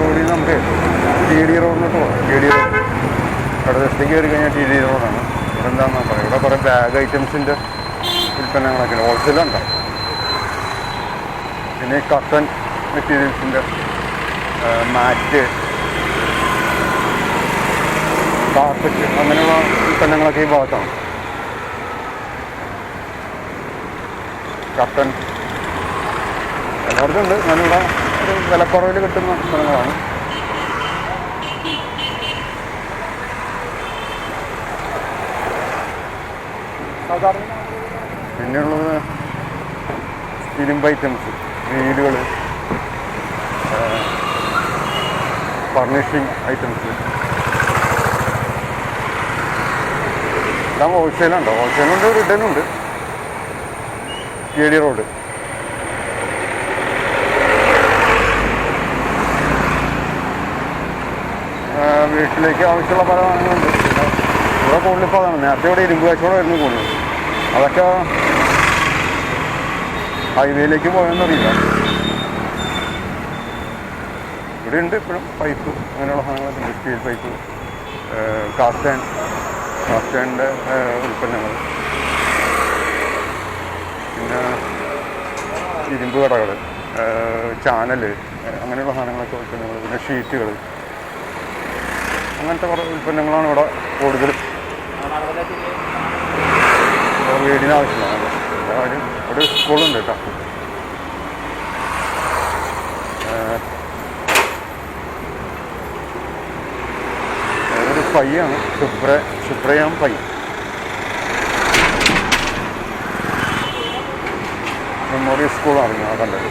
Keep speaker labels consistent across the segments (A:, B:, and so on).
A: റോഡിൽ നമുക്ക് T D റോഡിലോട്ട് പോകാം. T D road. ഇടതുവശത്തേക്ക് കയറി കഴിഞ്ഞാൽ ടി ഡി റോഡാണ്. ഇവിടെ എന്താണെന്ന് പറയാം ഇവിടെ കുറേ ബാഗ് ഐറ്റംസിന്റെ ഉൽപ്പന്നങ്ങളൊക്കെ ഹോൾസെയിലുണ്ട് പിന്നെ കട്ടൻ മെറ്റീരിയൽസിന്റെ മാറ്റ് കാർപ്പറ്റ് അങ്ങനെയുള്ള ഉൽപ്പന്നങ്ങളൊക്കെ ഈ ഭാഗത്താണ്. കട്ടൻ എല്ലായിടത്തും ഉണ്ട്. ഞാനിവിടെ ഒരു വിലക്കുറവിൽ കിട്ടുന്ന സ്ഥലങ്ങളാണ് പിന്നെയുള്ളത് ഇരുമ്പ് ഐറ്റംസ് വീലുകൾ ഫർണിഷിങ് ഐറ്റംസ് എല്ലാം ഹോൾസെയിലുണ്ടോ ഹോൾസെയിലുണ്ട് റിട്ടേണുണ്ട് കെ ഡി റോഡ്. വീട്ടിലേക്ക് ആവശ്യമുള്ള പല പിന്നെ ഇവിടെ കൂടുതലിപ്പോൾ അതാണ്. നേരത്തെ ഇവിടെ ഇരുമ്പ് വരുന്നു കൂടുതൽ അതൊക്കെ ഹൈവേയിലേക്ക് പോയെന്നറിയില്ല. ഇവിടെ ഉണ്ട് ഇപ്പോഴും പൈപ്പ് അങ്ങനെയുള്ള സാധനങ്ങളൊക്കെ സ്റ്റീൽ പൈപ്പ് കാസ്റ്റേൺ കാസ്റ്റേണിന്റെ ഉൽപ്പന്നങ്ങൾ. പിന്നെ ഇരുമ്പ് കടകൾ ചാനൽ അങ്ങനെയുള്ള സാധനങ്ങളൊക്കെ ഉൽപ്പന്നങ്ങൾ. പിന്നെ ഷീറ്റുകൾ. അങ്ങനത്തെ കുറേ ഉൽപ്പന്നങ്ങളാണ് ഇവിടെ കൂടുതലും. വീടിന് ആവശ്യമാണ്. എല്ലാവരും ഒരു സ്കൂളുണ്ട് കേട്ടോ. അതൊരു പയ്യാണ്. ശുഭ്ര ശുഭ്രയാം പയ്യ മെമ്മോറിയൽ സ്കൂളാണ് ഞാൻ കണ്ടത്.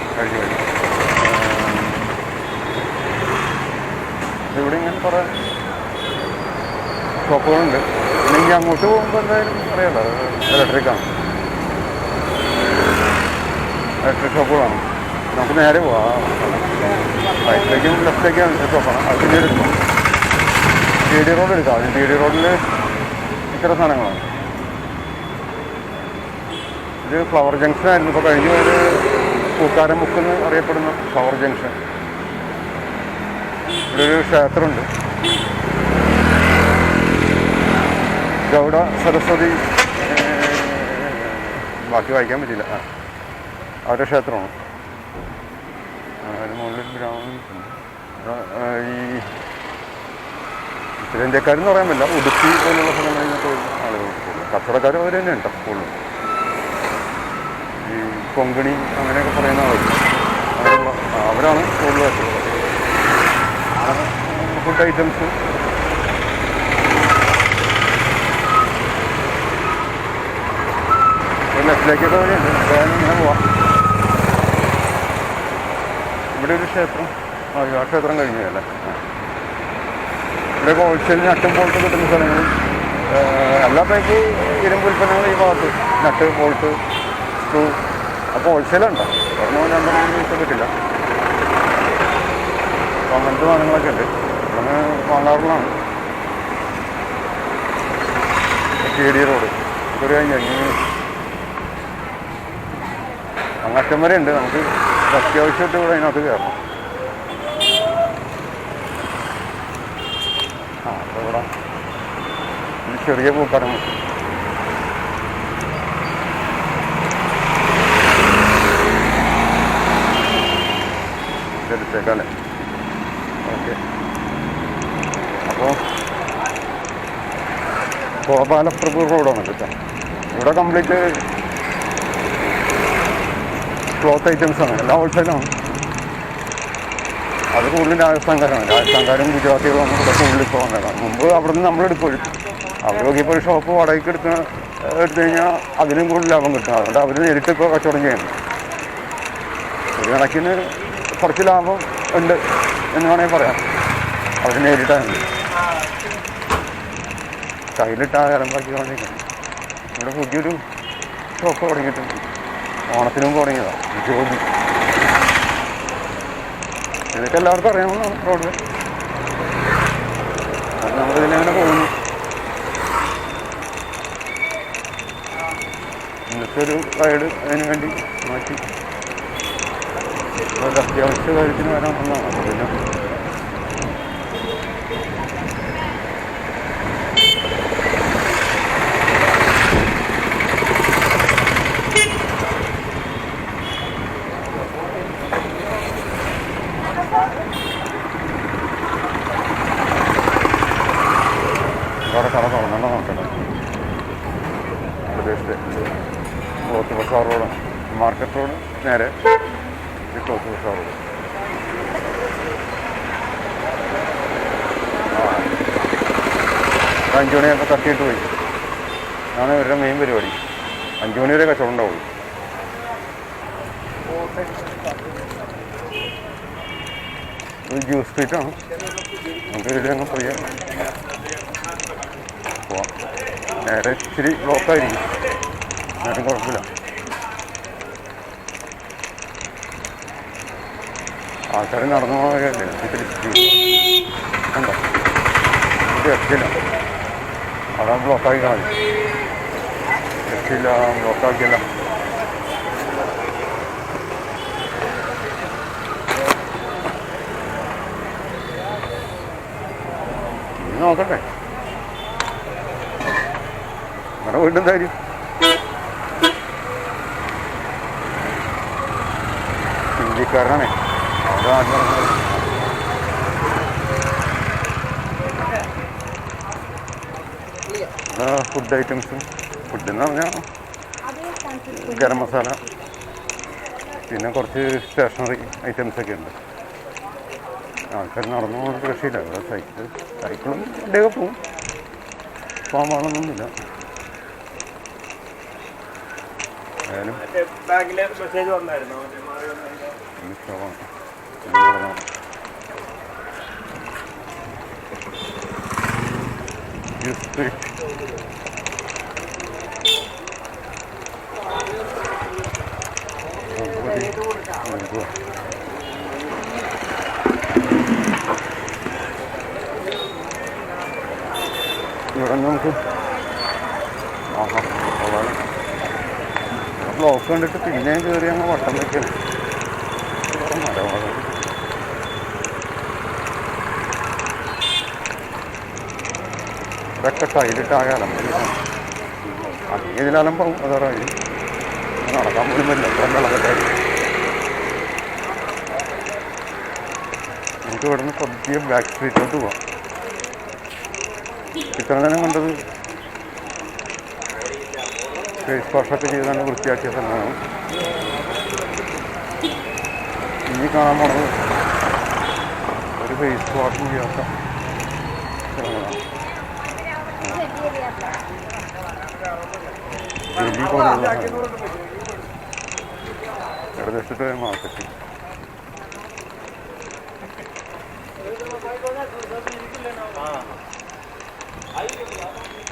A: ഇവിടെ ഇങ്ങനെ കുറേ പിന്നെ ഇനി അങ്ങോട്ട് പോകുമ്പോൾ എന്തായാലും അറിയാലോ ഇലക്ട്രിക്കാണ് ഇലക്ട്രിക് ഷോപ്പുകളാണ് നമുക്ക് നേരെ പോവാം. റൈറ്റിലേക്കും ലെഫ്റ്റിലേക്കും ഷോപ്പാണ് അത് പിന്നീട് എടുക്കാം. ടി ഡി റോഡ് എടുക്കാം. അതിന് ടി ഡി റോഡിൽ ഇത്തരം സാധനങ്ങളാണ്. ഇത് ഫ്ലവർ ജംഗ്ഷൻ ആയിരുന്നു. ഇപ്പോൾ കഴിഞ്ഞ ഒരു പൂക്കാരൻ ബുക്ക് എന്ന് അറിയപ്പെടുന്ന ഫ്ലവർ ജംഗ്ഷൻ ഇവിടെ ഒരു ക്ഷേത്രമുണ്ട്. ഗൗഡ സരസ്വതി ബാക്കി വായിക്കാൻ പറ്റില്ല ആ അവരുടെ ക്ഷേത്രമാണ്. അതിന് മുകളിൽ ബ്രാഹ്മണൻ ഈ ഉത്തരേന്ത്യക്കാരെന്ന് പറയാൻ പറ്റില്ല. ഉടുപ്പി പോലുള്ള സ്ഥലങ്ങളിൽ നിന്നൊക്കെ ആളുകൾ കച്ചവടക്കാർ അവർ തന്നെ ഉണ്ട് കൂടുതലും ഈ കൊങ്കണി അങ്ങനെയൊക്കെ പറയുന്ന ആളുകൾ അവരാണ് കൂടുതലായിട്ടുള്ളത്. ഫുഡ് ഐറ്റംസ് ഇങ്ങനെ പോവാം. ഇവിടെ ഒരു ക്ഷേത്രം. ആ ആ ക്ഷേത്രം കഴിഞ്ഞതല്ലേ. ഇവിടെ ഹോൾസെയിൽ നട്ടും ബോൾട്ട് കിട്ടുന്ന സ്ഥലങ്ങളും എല്ലാ ഉൽപ്പന്നങ്ങളും ഈ ഭാഗത്ത് നട്ട് ബോൾട്ട് സ്ക്രൂ അപ്പോൾ ഹോൾസെയിലുണ്ടോ ഒരെണ്ണോ മൂന്ന് ദിവസം കിട്ടില്ല. അപ്പോൾ അങ്ങനത്തെ സാധനങ്ങളൊക്കെ ഉണ്ട്. അങ്ങനെ വാങ്ങാറുള്ളതാണ്. K D road. ഇതൊരു കഴിഞ്ഞ. അങ്ങറ്റം വരെ ഉണ്ട് നമുക്ക് അത്യാവശ്യമായിട്ട് ഇവിടെ അതിനകത്ത് കയറണം. ആ അപ്പോൾ ഇവിടെ ചെറിയ പൂക്കാരം എടുത്തേക്കല്ലേ ഓക്കെ. അപ്പോൾ ഗോപാലപ്രഭു റോഡാണ് കേട്ടോ. ഇവിടെ കംപ്ലീറ്റ് ക്ലോത്ത് ഐറ്റംസ് ആണ്. എല്ലാം ഹോൾസെയിലാണ് അത് കൂടുതലും രാജസ്ഥാൻകാരാണ്. രാജസ്ഥാൻകാരും ഗുജറാത്തികളും ഇവിടെ കൂടുതൽ ഇപ്പോൾ വന്നതാണ് മുമ്പ് അവിടെ നിന്ന് അവരൊക്കെ ഇപ്പോൾ ഒരു ഷോപ്പ് വാടകയ്ക്ക് എടുത്ത് എടുത്തു കഴിഞ്ഞാൽ അതിനും കൂടുതൽ ലാഭം കിട്ടും. അതുകൊണ്ട് അവർ നേരിട്ട് ഇപ്പോൾ കച്ചവടം ചെയ്യുന്നു. ഒരു കണക്കിന് കുറച്ച് ലാഭം ഉണ്ട് എന്ന് വേണമെങ്കിൽ പറയാം. അവർ നേരിട്ടാണ്. കയ്യിലിട്ട് ആ പാക്കി തുടങ്ങിയിട്ടുണ്ട് ഇവിടെ പുതിയൊരു ഷോപ്പ് തുടങ്ങിയിട്ടുണ്ട്. ഓണത്തിന് തുടങ്ങിയതാണ് ജ്യോതി ഇതൊക്കെ എല്ലാവർക്കും അറിയാവുന്നതാണ് റോഡ്. അത് നമ്മളിതിലങ്ങനെ പോകുന്നു. ഇന്നത്തെ ഒരു റൈഡ് അതിന് വേണ്ടി മാറ്റി. അത്യാവശ്യ കാര്യത്തിന് വരാൻ വന്നതാണ് പിന്നെ വേറെ കട തുറന്നോ നോക്കണം പ്രദേശത്തെ ക്ലോത്ത് ബസാർ മാർക്കറ്റ് റോഡ് നേരെ ഈ ക്ലോത്ത് ബസാർ റോഡ് അഞ്ചു മണിയൊക്കെ തട്ടിയിട്ട് പോയി. അതാണ് ഇവരുടെ മെയിൻ പരിപാടി. അഞ്ചു മണി വരെ കച്ചവടം ഉണ്ടാവുള്ളൂ. ജ്യൂസ് സ്ട്രീറ്റാണ് ആണ്. നമുക്ക് ഇതിലങ്ങ് പറയാം പോവാം. നേരെ ഇച്ചിരി ബ്ലോക്കായിരിക്കും നേരം കുഴപ്പമില്ല. ആൾക്കാർ നടന്നു പോകാനല്ലേ ഇത്തിരി ഇത് എത്തില്ല അതാണ് ബ്ലോക്കാക്കി കാണി എത്തില്ല ബ്ലോക്കാക്കിയല്ല നോക്കട്ടെ. നമ്മുടെ വീണ്ടും കാര്യം. ഹിന്ദിക്കാരനാണേ ഫുഡ് ഐറ്റംസ് ഫുഡ് എന്ന് പറഞ്ഞാൽ ഗരം മസാല പിന്നെ കുറച്ച് സ്റ്റേഷനറി ഐറ്റംസ് ഒക്കെ ഉണ്ട്. ആൾക്കാർ നടന്നു പോകുന്ന രക്ഷയില്ല ഇവിടെ സൈക്കിൾ സൈക്കിളും വണ്ടിയൊക്കെ പോവും പോകാൻ പാടൊന്നുമില്ല
B: ബാങ്കിലെ മെസ്സേജ് വന്നായിരുന്നു. മറ്റേ മാറി
A: ബ്ലോക്ക് കണ്ടിട്ട് പിന്നെ കയറി അങ്ങ് വട്ടം മരമാണ് ഇതൊക്കെ ടൈലിട്ടാകാലം അലമ്പിലാണ് ഇതിലാലും പോകും അതറിയാം നടക്കാൻ പോലും പറ്റില്ല. അത്ര വെള്ളമൊക്കെ നമുക്ക് ഇവിടുന്ന് പതിയെ ബാക്ക് സ്ട്രീറ്റിലോട്ട് പോവാം. ഇത്ര നേരം കണ്ടത് ഫേസ് വാഷൊക്കെ ചെയ്താണ് വൃത്തിയാക്കിയ സ്ഥലമാണ് ഇനി കാണാൻ പോണത് ഒരു ഫേസ് വാഷും ചെയ്യാത്ത സ്ഥലങ്ങളാണ് ഡൽഹി പോലുള്ള ഏകദേശത്തെ മാർക്കറ്റ് അതിലും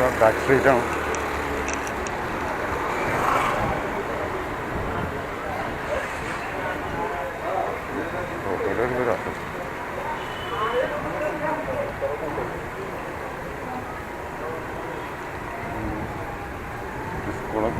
A: ഇതൊക്കെ ബാക്ക് സ്ട്രീറ്റാണ് റോഡിലൊരു വരാത്ത സ്കൂളും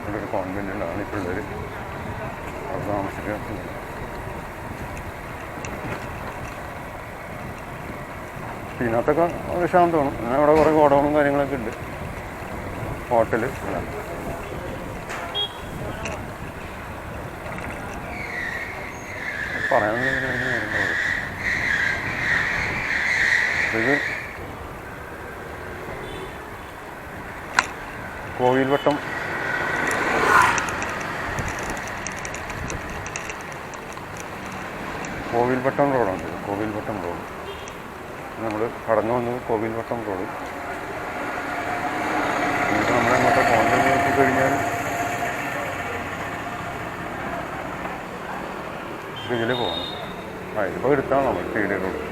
A: ഇവിടെ ഒരു കോൺവെന്റിലാണ് ഈ പിള്ളേർ താമസിക്കുന്നത് ഇതിനകത്തൊക്കെ ഒരു ശാന്തമാണ് പിന്നെ അവിടെ കുറേ ഗോഡൗണും കാര്യങ്ങളൊക്കെ ഉണ്ട്. ഹോട്ടൽ എല്ലാം പറയാൻ ഇത് കോവിൽവട്ടം കോവിൽവട്ടം റോഡുണ്ട്. കോവിൽവട്ടം റോഡ്. നമ്മൾ കടന്നു വന്നത് കോവിൽവട്ടം റോഡ്. എന്നിട്ട് പോകേണ്ടത് നോക്കി കഴിഞ്ഞാൽ ഇതിൽ പോകണം. ആ ഇതിപ്പോൾ എടുത്താണ്? നമ്മൾ ടി ഡി റോഡ്